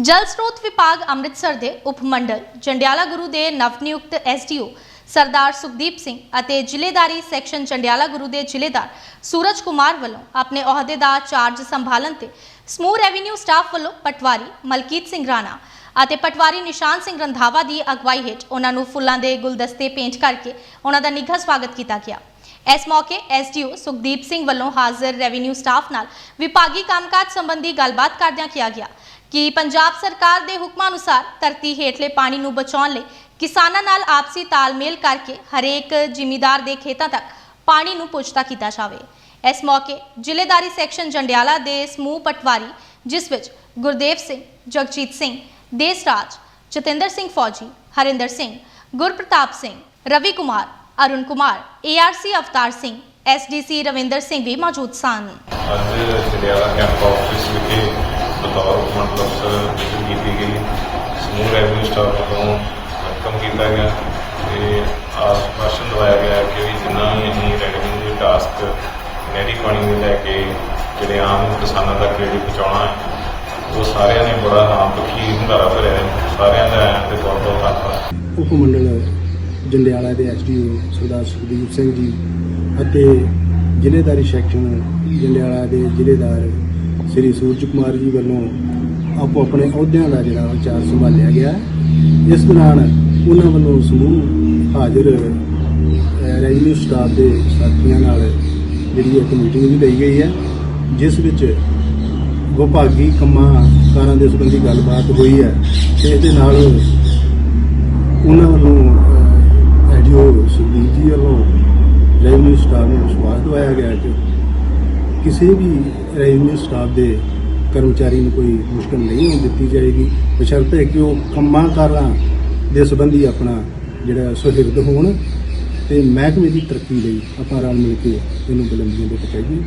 ਜਲ ਸਰੋਤ ਵਿਭਾਗ ਅੰਮ੍ਰਿਤਸਰ ਦੇ ਉਪ ਮੰਡਲ ਚੰਡਿਆਲਾ ਗੁਰੂ ਦੇ ਨਵਨਿਯੁਕਤ ਐਸਡੀਓ ਸਰਦਾਰ ਸੁਖਦੀਪ ਸਿੰਘ ਅਤੇ ਜ਼ਿਲ੍ਹੇਦਾਰੀ ਸੈਕਸ਼ਨ ਚੰਡਿਆਲਾ ਗੁਰੂ ਦੇ ਜ਼ਿਲ੍ਹੇਦਾਰ ਸੂਰਜ ਕੁਮਾਰ ਵੱਲੋਂ ਆਪਣੇ ਅਹੁਦੇ ਦਾ ਚਾਰਜ ਸੰਭਾਲਣ ਤੇ ਸਮੂਹ ਰੈਵਨਿਊ ਸਟਾਫ ਵੱਲੋਂ ਪਟਵਾਰੀ ਮਲਕੀਤ ਸਿੰਘ ਰਾਣਾ ਅਤੇ ਪਟਵਾਰੀ ਨਿਸ਼ਾਨ ਸਿੰਘ ਰੰਧਾਵਾ ਦੀ ਅਗਵਾਈ ਹੇਠ ਉਹਨਾਂ ਨੂੰ ਫੁੱਲਾਂ ਦੇ ਗੁਲਦਸਤੇ ਪੇਂਟ ਕਰਕੇ ਉਹਨਾਂ ਦਾ ਨਿੱਘਾ ਸਵਾਗਤ ਕੀਤਾ ਗਿਆ। ਇਸ ਮੌਕੇ ਐਸਡੀਓ ਸੁਖਦੀਪ ਸਿੰਘ ਵੱਲੋਂ ਹਾਜ਼ਰ ਰੈਵਨਿਊ ਸਟਾਫ ਨਾਲ ਵਿਭਾਗੀ ਕੰਮਕਾਜ ਸੰਬੰਧੀ ਗੱਲਬਾਤ ਕਰਦਿਆਂ ਕਿਹਾ ਗਿਆ ਕਿ ਪੰਜਾਬ ਸਰਕਾਰ ਦੇ ਹੁਕਮਾਂ ਅਨੁਸਾਰ ਧਰਤੀ ਹੇਠਲੇ ਪਾਣੀ ਨੂੰ ਬਚਾਉਣ ਲਈ ਕਿਸਾਨਾਂ ਨਾਲ ਆਪਸੀ ਤਾਲਮੇਲ ਕਰਕੇ ਹਰੇਕ ਜ਼ਿਮੀਦਾਰ ਦੇ ਖੇਤਾਂ ਤੱਕ ਪਾਣੀ ਨੂੰ ਪਹੁੰਚਦਾ ਕੀਤਾ ਜਾਵੇ। ਇਸ ਮੌਕੇ ਜ਼ਿਲ੍ਹੇਦਾਰੀ ਸੈਕਸ਼ਨ ਜੰਡਿਆਲਾ ਦੇ ਸਮੂਹ ਪਟਵਾਰੀ, ਜਿਸ ਵਿੱਚ ਗੁਰਦੇਵ ਸਿੰਘ, ਜਗਜੀਤ ਸਿੰਘ, ਦੇਸਰਾਜ, ਜਤਿੰਦਰ ਸਿੰਘ ਫੌਜੀ, ਹਰਿੰਦਰ ਸਿੰਘ, ਗੁਰਪ੍ਰਤਾਪ ਸਿੰਘ, ਰਵੀ ਕੁਮਾਰ, ਅਰੁਣ ਕੁਮਾਰ ਏਆਰਸੀ ਅਵਤਾਰ ਸਿੰਘ ਐਸਡੀਸੀ ਰਵਿੰਦਰ ਸਿੰਘ ਵੀ ਮੌਜੂਦ ਸਨ। ਅੱਜ ਜਲਿਆਲਾ ਕੈਂਪ ਆਫਿਸ ਕੀਤੀ ਗਈ। ਸਮੂਹ ਰੈਵਨਿਊ ਸਟਾਫ ਵੱਲੋਂ ਵੈਲਕਮ ਕੀਤਾ ਗਿਆ ਤੇ ਆਸ਼ਵਾਸਨ ਦਵਾਇਆ ਗਿਆ ਕਿ ਵੀ ਜਿੰਨਾ ਵੀ ਅਸੀਂ ਰੈਵਨਿਊ ਦੇ ਟਾਸਕ ਨਹਿਰੀ ਪਾਣੀ ਦੇ ਲੈ ਕੇ ਜਿਹੜੇ ਆਮ ਕਿਸਾਨਾਂ ਤੱਕ ਜਿਹੜੀ ਪਹੁੰਚਾਉਣਾ ਹੈ, ਉਹ ਸਾਰਿਆਂ ਨੇ ਬੜਾ ਆਮ ਪੱਖੀ ਹੁੰਗਾਰਾ ਭਰਿਆ ਸਾਰਿਆਂ ਦਾ ਤੇ ਬਹੁਤ ਬਹੁਤ ਧੰਨਵਾਦ। ਉਪ ਮੰਡਲ ਜੰਡਿਆਲਾ ਦੇ ਐਸਡੀਓ ਸਰਦਾਰ ਸੁਖਦੀਪ ਸਿੰਘ ਜੀ ਅਤੇ ਜ਼ਿਲ੍ਹੇਦਾਰੀ ਸੈਕਸ਼ਨ ਜੰਡਿਆਲਾ ਦੇ ਜ਼ਿਲ੍ਹੇਦਾਰ ਸ੍ਰੀ ਸੂਰਜ ਕੁਮਾਰ ਜੀ ਵੱਲੋਂ ਆਪੋ ਆਪਣੇ ਅਹੁਦਿਆਂ ਦਾ ਜਿਹੜਾ ਚਾਰ ਸੰਭਾਲਿਆ ਗਿਆ ਇਸ ਦੌਰਾਨ ਉਹਨਾਂ ਵੱਲੋਂ ਸਮੂਹ ਹਾਜ਼ਰ ਰੈਵਨਿਊ ਸਟਾਫ ਦੇ ਸਾਥੀਆਂ ਨਾਲ ਜਿਹੜੀ ਇੱਕ ਮੀਟਿੰਗ ਵੀ ਲਈ ਗਈ ਹੈ, ਜਿਸ ਵਿੱਚ ਵਿਭਾਗੀ ਕੰਮਾਂ ਕਾਰਾਂ ਦੇ ਸੰਬੰਧੀ ਗੱਲਬਾਤ ਹੋਈ ਹੈ ਤੇ ਇਹਦੇ ਨਾਲ ਉਹਨਾਂ ਵੱਲੋਂ ਐਡੀਓ ਸੁਖਦੀਪ ਜੀ ਵੱਲੋਂ ਰੈਵਨਿਊ ਸਟਾਫ ਨੂੰ ਵਿਸ਼ਵਾਸ ਦਵਾਇਆ ਗਿਆ ਕਿ ਕਿਸੇ ਵੀ ਰੈਵਨਿਊ ਸਟਾਫ ਦੇ ਕਰਮਚਾਰੀ ਨੂੰ ਕੋਈ ਮੁਸ਼ਕਲ ਨਹੀਂ ਹੋਣ ਦਿੱਤੀ ਜਾਏਗੀ। ਬਸ਼ਰਤ ਹੈ ਕਿ ਉਹ ਕੰਮਾਂ ਕਾਰਾਂ ਦੇ ਸੰਬੰਧੀ ਆਪਣਾ ਜਿਹੜਾ ਸੁਹਿਰਦ ਹੋਣ ਤੇ ਮਹਿਕਮੇ ਦੀ ਤਰੱਕੀ ਲਈ ਆਪਾਂ ਰਲ ਮਿਲ ਕੇ ਇਹਨੂੰ ਬੁਲੰਦੀਆਂ ਤੇ ਪਹੁੰਚਾਈਏ